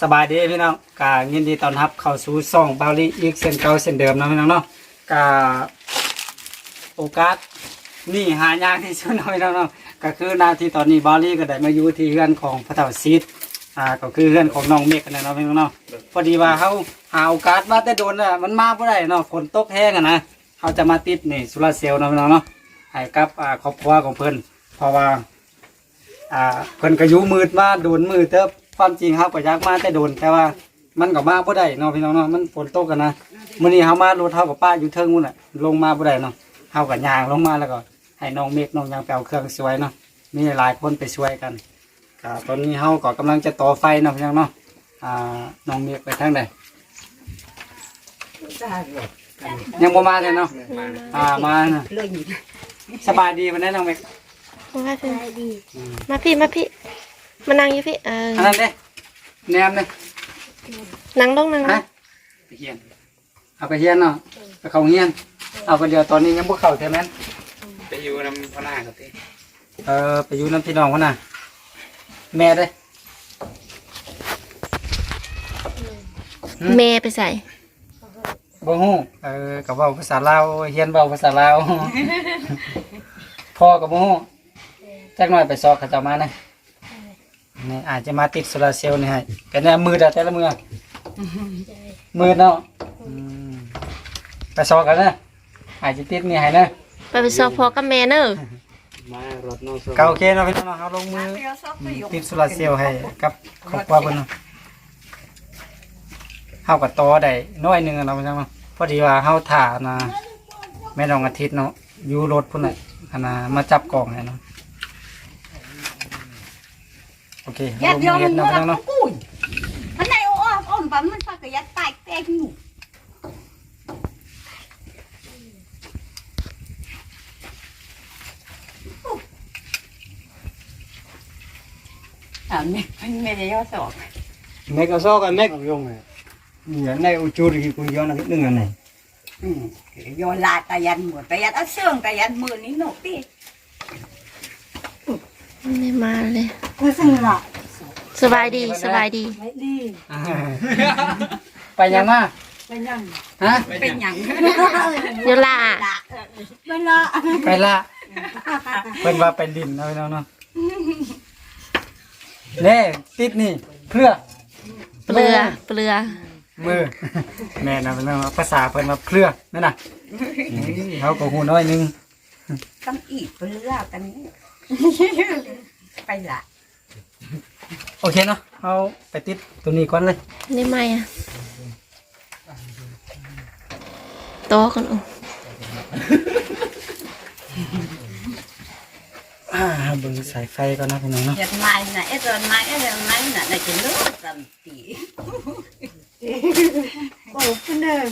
สบายดีพี่น้องกายินดีต้อนรับเข้าสู่ซ่องบาลีอีกเส้นเก่าเส้นเดิมนะพี่น้องเนาะกาโอกาสนี่หายากที่สุดนะพี่น้องเนาะก็คือหนาที่ตอนนี้บาลีก็ได้มาอยู่ที่เรือนของพระเจ้าซีดอ่าก็คือเรือนของน้องเมฆกันนะเนาะพี่น้องเนาะพอดีว่าเขาหาโอกาสมาแต่โดนอะมันมาบ่ได้เนาะฝนตกแห้งอะนะเขาจะมาติดนี่สุราเซลล์นะพี่น้องเนาะให้กับอ่าครอบครัวของเพิ่นเพราะว่าอ่าเพิ่นก็อยู่มืดมาโดนมือเติบ ความจริงเฮาก็อยากมาแต่โดนแต่ว่ามันก็มาบ่ได้เนาะพี่น้องเนาะมันฝนตกกันนะมื้อนี้เฮามารถเฮากับป้าอยู่เทิงนู่นน่ะลงมาบ่ได้เนาะเฮาก็ย่างลงมาแล้วก็ให้น้องเมฆน้องยางไปเอาเครื่องสวยเนาะมีหลายคนไปช่วยกันก็ตอนนี้เฮาก็กำลังจะต่อไฟเนาะพี่น้องเนาะอ่าน้องเมฆไปทางใดยังบ่มาเลยเนาะอ่ามาน่ะสบายดีวันนี้น้องเมฆมาพี่มาพี่ มาพี่มานั่งอยู่พี่เอออันนั้นเด้แหนมเด้นั่งลงนั่งลฮะงไปเฮียน เอาไปเฮียนเนาะไปเข้าเฮียน เอาไปเดียวตอนนี้ยังบ่เข้าใช่ไหมนไปอยู่นำพนาครับพี่เออไปอยู่น้ำพี่น้องวะน่ะแม่เด้เมย์ไปใส่บ่ฮู้เออกับเว้าภาษาลาวเฮียนเว้าภาษาลาว พ่อกับบ่ฮู้จักหน่อยไปสอบเขาเจ้ามานะ นี่อาจจะมาติดโซลาร์เซลล์นี่ให้กันแน่มือดะแต่ละมือ มือเนาะอืมไปสอบกันนะอาจจะติดนี่ให้นะไปไปสอบพอกับแม่เนอะมารถน้องโซก็โอเคเนาะพี่น้องเนาะเอาลงมือติดโซลาร์เซลล์ให้กับครอบครัวเพิ่นเนาะเฮาก็ต่อได้น้อยหนึงอะเนาะพี่น้องเนาะพอดีว่าเฮาถ่านะแม่น้องอาทิตย์เนาะอยู่รถพุ่นน่ะอันน่ะมาจับกล่องให้เนาะ โอเคยัเอาดลงยอมือมเฮ็ดมัเนาะนพี่น้องก็เนาะกุ้ยท่านไหนอ้อมอ้อมปั๊มมันฟักก็ยัดตายแตกอยู่อ่าไม่ไม่ได้ย่อสอบ Mấy cái so cái mấy cái dùng này Nhớ này ô chú thì cũng do là cái đừng này อืมย่อลาตายันหมดตายันเอาเสื่องตายันมือนี้หนกตี ไม่มาเลยก็ซึ่งละสบายดีสบายดี ไม่ดี Phải nhắm à เป็นยัง Hả เป็นยังโยลาละเป็นละ Phải lạ Bên vào phải lìn thôi đâu nó Nè tít nì Phưa เปลือเปลือ Mơ Mẹ nào bên nào Phát xả phần mà phưa Nữa nè Háo cổ hù nói nhưng ต้องอีกเปลือกกันนี้ ไปละ Ok nó Háo phải tít tụi nì con lên ได้ไหมอะโตกันอุ้ À bừng xài phay con nó cái này nó เด็ดไม้น่ะไอ้ต้นไม้ไอ้ต้นไม้น่ะน่ะจะเลือกสันติโอ้คุณเดิม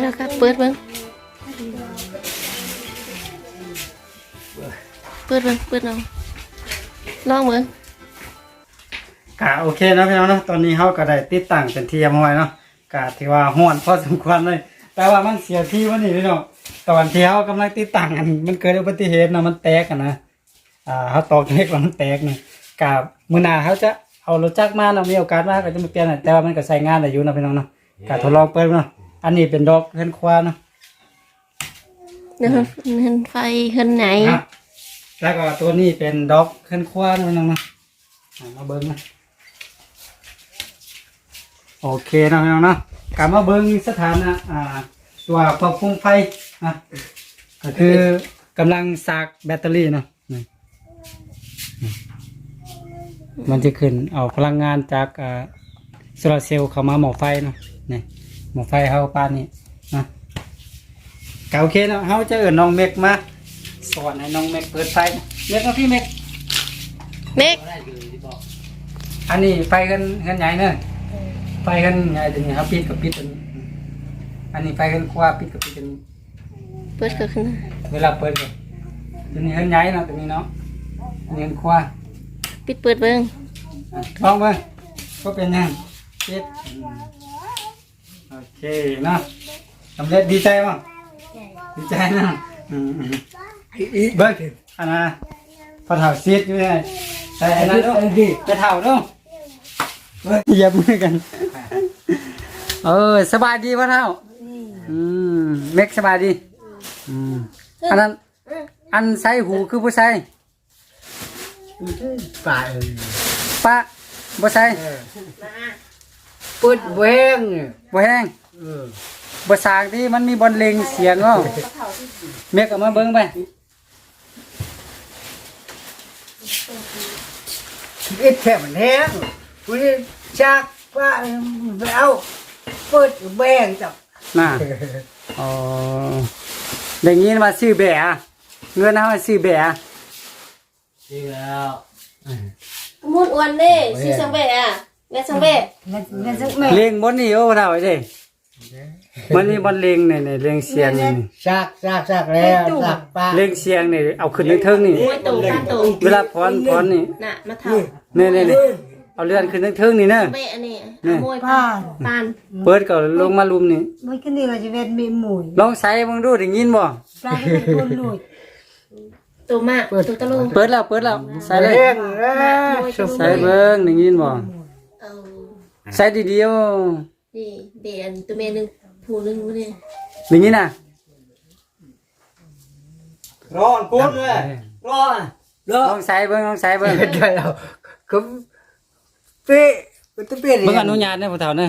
เดี๋ยวครับเปิดเบิ่งเปิดเบิ่งเปิดเอาลองเบิ่งกะโอเคนะพี่น้องเนาะตอนนี้เฮาก็ได้ติดตั้งเป็นที่เรียบร้อยเนาะกะถือว่าฮ้อนพอสมควรเลย แต่ว่ามันเสียที่วันนี้พี่น้องตอนที่เฮากำลังติดตั้งอันมันเกิดอุบัติเหตุนะมันแตกนะอ่าเฮาตอกเล็กแล้วมันแตกนี่กะมือหนาเฮาจะเอารถจักรมาเนาะมีโอกาสมาก็จะมาเปลี่ยนแต่ว่ามันก็ใช้งานได้อยู่นะพี่น้องเนาะกะทดลองเปิดเนาะ อันนี้เป็นดอกเฮือนควาเนาะเดี๋ยวเห็นไฟเห็นไหนครับแล้วก็ตัวนี้เป็นดอกเฮือนควาเนาะพี่น้องเนาะอ่ามาเบิ่งนะโอเคเนาะพี่น้องเนาะกลับมาเบิ้งสถานะอ่า ตัวควบคุมไฟนะก็คือกำลังสากแบตเตอรี่เนาะนี่นี่มันจะขึ้นเอาพลังงานจากอ่าโซลาร์เซลล์เข้ามาหม้อไฟเนาะนี่ หม้อไฟเฮาปานนี้นะก็โอเคเนาะเฮาจะเอิ้นน้องเมกมาสอนให้น้องเมกเปิดไฟเมกมาพี่เมกเมกอันนี้ไฟกันกันใหญ่เนอะไฟกันใหญ่ตัวนี้ครับปิดกับปิดตัวนี้อันนี้ไฟกันกว้าปิดกับปิดตัวนี้เปิดก็ขึ้นมาเวลาเปิดก็ตัวนี้กันใหญ่เนาะตัวนี้เนาะอันนี้กันกว้าปิดเปิดเบิ่งอะลองเบิ่งก็เป็นยังปิดโอ เคเนาะสำเร็จดีใจมั้งดีใจเนาะอืมอืมเบิ่งอันน่ะพอเท่าซีดอยู่ไงแต่อันนั้นเนาะไปเท่าเนาะเหยียบมือกัน เออสบายดีพ่อเท่าอืมเม็กสบายดีอืมอันนั้นอันใส่หูคือผู้ใส่ตายปะบ่ใส่ปุดเวงบ่แห้ง บ่สร้างที่มันมีบอลเลงเสียงเนาะเม็กเอามาเบิ่งไปอิดแถมแห้งปุดชักว่าไปเอาปุดเวงจับน่ะอ๋อได้ยินว่าซื้อแบะเงินเฮาซื้อแบะจริงแล้วมุดอ้วนเด้ชื่อสังเบะอะแม่สังเบะนั่นนั่นสักแม่เลงบนนี่โอ้เท่าไอ้เด้ มันมีบอลเลงนี่นี่เลงเสียงนี่ชักชักชักแล้วชักปลาเลงเสียงนี่เอาขึ้นเทิงๆนี่มวยตู่ป้านตู่เวลาพรพรนี่น่ะมาเท่านี่นี่นี่เอาเลื่อนขึ้นเทิงๆนี่เนอะเบะอันนี้เอามวยปานปานเปิดก็ลงมาลุมนี่มันก็นี่ว่าจะเป็นมีหมูลองใส่เบิ่งดูได้ยินบ่ปลาก็เป็นคนหลุดตู่มาตู่ตะลุงเปิดแล้วเปิดแล้วใส่เลยเวงแล้วใส่เบิ่งได้ยินบ่เอาใส่ดีๆเอา นี่เบะอันตัวแม่หนึงผู้หนึงบ่เนี่ยได้ยินน่ะร้อนปุดเลยร้อนร้อลอนงใส่เบิ่งลองใส่เบิ่งเดี๋ยวก็เป๊ะมันจะเป๊ะเบิ่งอนุญาตนะผู้เฒ่านะ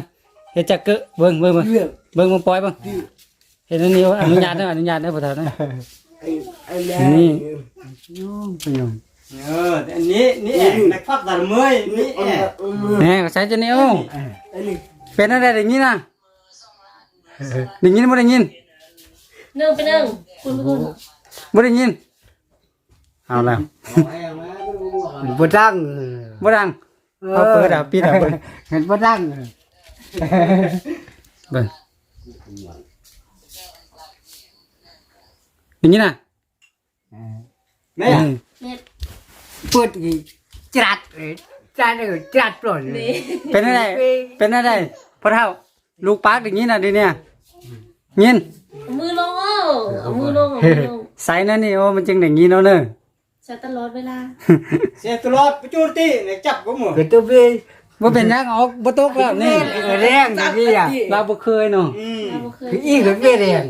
เฮ็ดจักเกะเบิ่งเบิ่งเบิ่งเรื่องเบิ่งมึงปล่อยเบิ่งเฮ็ดอันนี้อนุญาตนะอนุญาตนะผู้เฒ่านะไอ้แม่นี่นี่โยมเออแต่อันนี้นี่แอนนักพักตาเมยนี่แอนแหน่ก็ใส่จะนี่โอ้ไอ้นี่ เป็นอะไรได้ยินน่ะได้ยินบ่ได้ยินหนึ่งไปหนึ่งคุณคุณบ่ได้ยินเอาแล้วบ่ดังบ่ดังเอาเปิดอะปิดอะเบิ่งเห็นบ่ดังเบิ่งได้ยินน่ะแม่อืมเม็ดปุดอีจัดเลยจัดเลยจัดปล่อยเลยเป็นอะไรเป็นอะไร พ่อเฒ่า ลูกปากได้ยินน่ะดิเนี่ยยินเอามือลงเอาเอามือลงเอามือลงใส่นั่นนี่โอ้มันจึงได้ยินเอาเนอะใช้ตลอดเวลาเสียตลอดไปจูตีเนี่ยจับกูหมดก็ตัวเบี้ยบ่เป็นหยังออกบ่ตกแล้วนี่แรงนี่อะเราบ่เคยเนาะอืมเราบ่เคยคืออีกก็เบี้ยแรง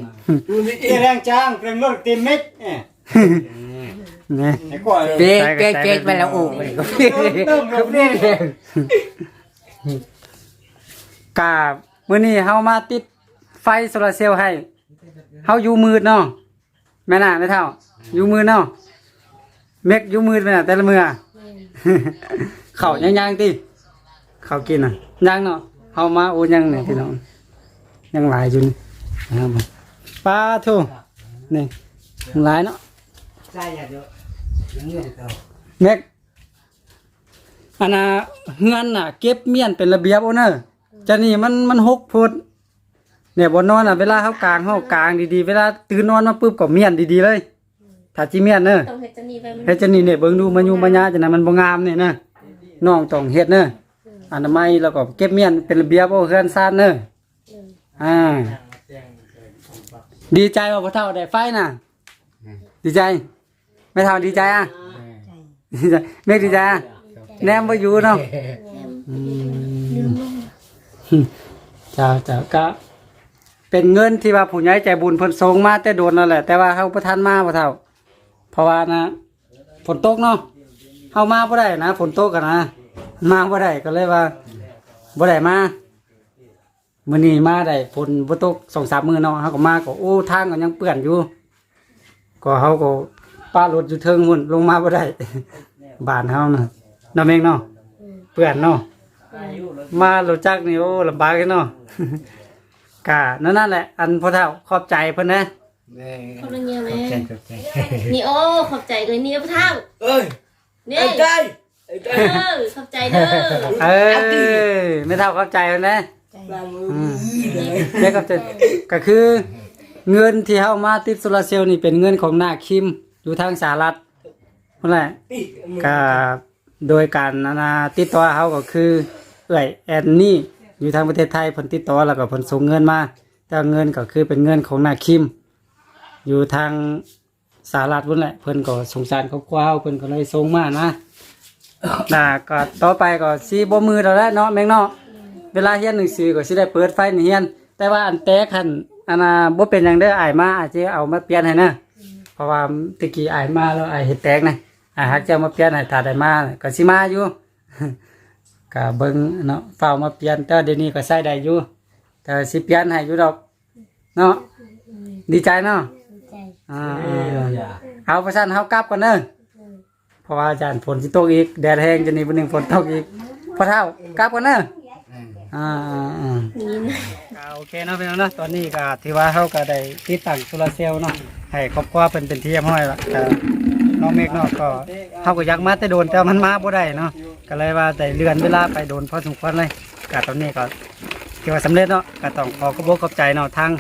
อีแรงจ้างเปลี่ยนรถเต็มเม็ดเอ๊ะนี่ไอ้ก่อยเป๊ะเป๊ะเป๊ะไปแล้วโอ้ยก็เบี้ยก็เบี้ยแรง กามื้อนี้เฮามาติดไฟโซลาร์เซลล์ให้เฮาอยู่มืดเนาะแม่น่ะแม่เฒ่า อยู่มืดเนาะเม็กอยู่มืดแม่น่ะแต่ละมื้อข้าวยังๆติข้าวกินน่ะยังเนาะเฮามาโอ้ยังเนี่ยพี่น้องยังหลายอยู่นี่นะครับผมปลาทูนี่ยังหลายเนาะใช่อะเดี๋ยวเดี๋ยวแม็กอันน่ะเฮือนน่ะ เก็บเมียนเป็นระเบียบโอาเนอะ จะนี่มันมันหกฟุตเนี่ยบนนอนอะเวลาเขากลางเขากลางดีๆ เวลาตื่นนอนมาปุ๊บก็เมียนดีๆเลยถ้าจิเมียนเนอะต้องเฮ็ดจังนี้ไปมันเฮ็ดจังนี้เนี่ยเบิ่งดูมันอยู่มันยาจังนั้นมันบ่งามเนี่ยนะน้องต้องเฮ็ดเนอะอนามัยแล้วก็เก็บเมียนเป็นระเบียบเอาเฮือนซ่านเนอะอ่า ดีใจว่าพ่อเฒ่าได้ไฟน่ะ ดีใจไม่เฒ่าดีใจอะดีใจเมฆดีใจอะแนมบ่อยู่เนาะอืม จ้าจ้าก็เป็นเงินที่ว่าผู้ใหญ่ใจบุญเพิ่นส่งมาแต่โดนนั่นแหละ แต่ว่าเฮาบ่ทันมาบ่เท่า เพราะว่านะฝนตกเนาะเฮามาบ่ได้นะฝนตกกันนะมาบ่ได้ก็เลยว่าบ่ได้มามื้อนี้มาได้ฝนบ่ตก2-3มื้อเนาะเฮาก็มาก็โอ้ทางก็ยังเปื้อนอยู่ ก็เฮาก็ป้ารถอยู่เทิงมุ่นลงมาบ่ได้ บ้านเฮาน่ะเนาะแม่งเนาะเปื้อนเนาะ มารู้จักนี่โอ้ลำบากเลยเนาะ กะนั่นนั่นแหละ อันพ่อเฒ่าขอบใจเพิ่นนะแม่ขอบใจแม่ใจขอบใจนี่โอ้ขอบใจเลยนี่พ่อเฒ่าเอ้ยนี่ไอ้ใจไอ้ใจเออขอบใจเด้อเอ้ยไม่เท่าขอบใจเพิ่นนะอืมเรียกขอบใจก็คือเงินที่เฮามาติดโซลาร์เซลล์นี่เป็นเงินของนาคิมอยู่ทางสหรัฐนั่นแหละก็ โดยการนานาติดต่อเฮาก็คือเอ้อยแอนนี่อยู่ทางประเทศไทยเพิ่นติดต่อแล้วก็เพิ่นส่งเงินมาแต่เงินก็คือเป็นเงินของนาคิม อยู่ทางสหรัฐพุ่นแหละเพิ่นก็สงสารครอบครัวเฮาเพิ่นก็เลยส่งมานะน่ะก็ต่อไปก็สิบ่มือแล้วแหละเนาะแม่งเนาะเวลาเรียนหนังสือก็สิได้เปิดไฟในเรียน แต่ว่าอันแตกคันอันน่ะบ่เป็นหยังเด้ออายมาอาจจะเอามาเปลี่ยนให้นะเพราะว่าตะกี้อายมาแล้วอายเฮ็ดแตกนะ อ้ายฮักจะเอามาเปลี่ยนให้ถ้าได้มาก็สิมาอยู่ ก็เบิ่งเนาะเฝ้ามาเปลี่ยนแต่เดี๋ยวนี้ก็ใช้ได้อยู่แต่สิเปลี่ยนให้อยู่ดอก เนาะดีใจเนาะใจอ่าเอาประชันเฮากลับก่อนเด้อเพราะว่าอาจารย์ฝนสิตกอีกแดดแห้งจะนี่วันหนึงฝนตกอีกพอเท่ากลับก่อนเด้ออ่าอ่านี่นะก็โอเคเนาะพี่น้องเนาะตอนนี้ก็ถือว่าเฮาก็ได้ติดตั้งโซลาร์เซลล์เนาะให้ครอบครัวเป็นเป็นที่เรียบร้อยแล้วก็ น้องเมฆเนาะก็เฮาก็อยากมาแต่โดนแต่มันมาบ่ได้เนาะก็เลยว่าได้เลื่อนเวลาไปโดนพอสมควรเลยก็ตอนนี้ก็ถือว่าสำเร็จเนาะก็ต้องขอขอบคุณขอบใจเนาะทาง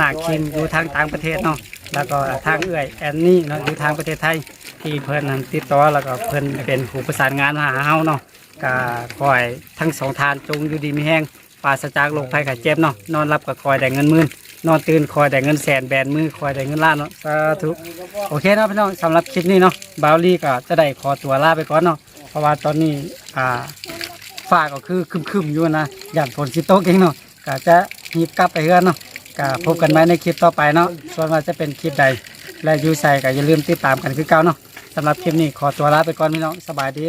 นาคิมอยู่ทางต่างประเทศเนาะแล้วก็ทางเอื้อยแอนนี่เนาะอยู่ทางประเทศไทยที่เพิ่นนั้นติดต่อแล้วก็เพิ่นเป็นผู้ประสานงานหาเฮาเนาะก็ขอให้ทั้งสองทานจงอยู่ดีมีแห้งปราศจากโรคภัยไข้เจ็บเนาะนอนรับก็คอยได้เงินหมื่น นอนตื่นคอยได้เงินแสนแบนมือคอยได้เงินล้านเนาะสาธุโอเคเนาะพี่น้องสำหรับคลิปนี้เนาะบาวลี่ก็จะได้ขอตัวลาไปก่อนเนาะเพราะว่าตอนนี้อ่าฟ้าก็คือคึมๆอยู่นะอย่างฝนสิตกเองเนาะก็จะหีบกลับไปเฮือนเนาะก็พบกันใหม่ในคลิปต่อไปเนาะส่วนว่าจะเป็นคลิปใดและยูใส่ก็อย่าลืมติดตามกันคือเก่าเนาะสำหรับคลิปนี้ขอตัวลาไปก่อนพี่น้องสบายดี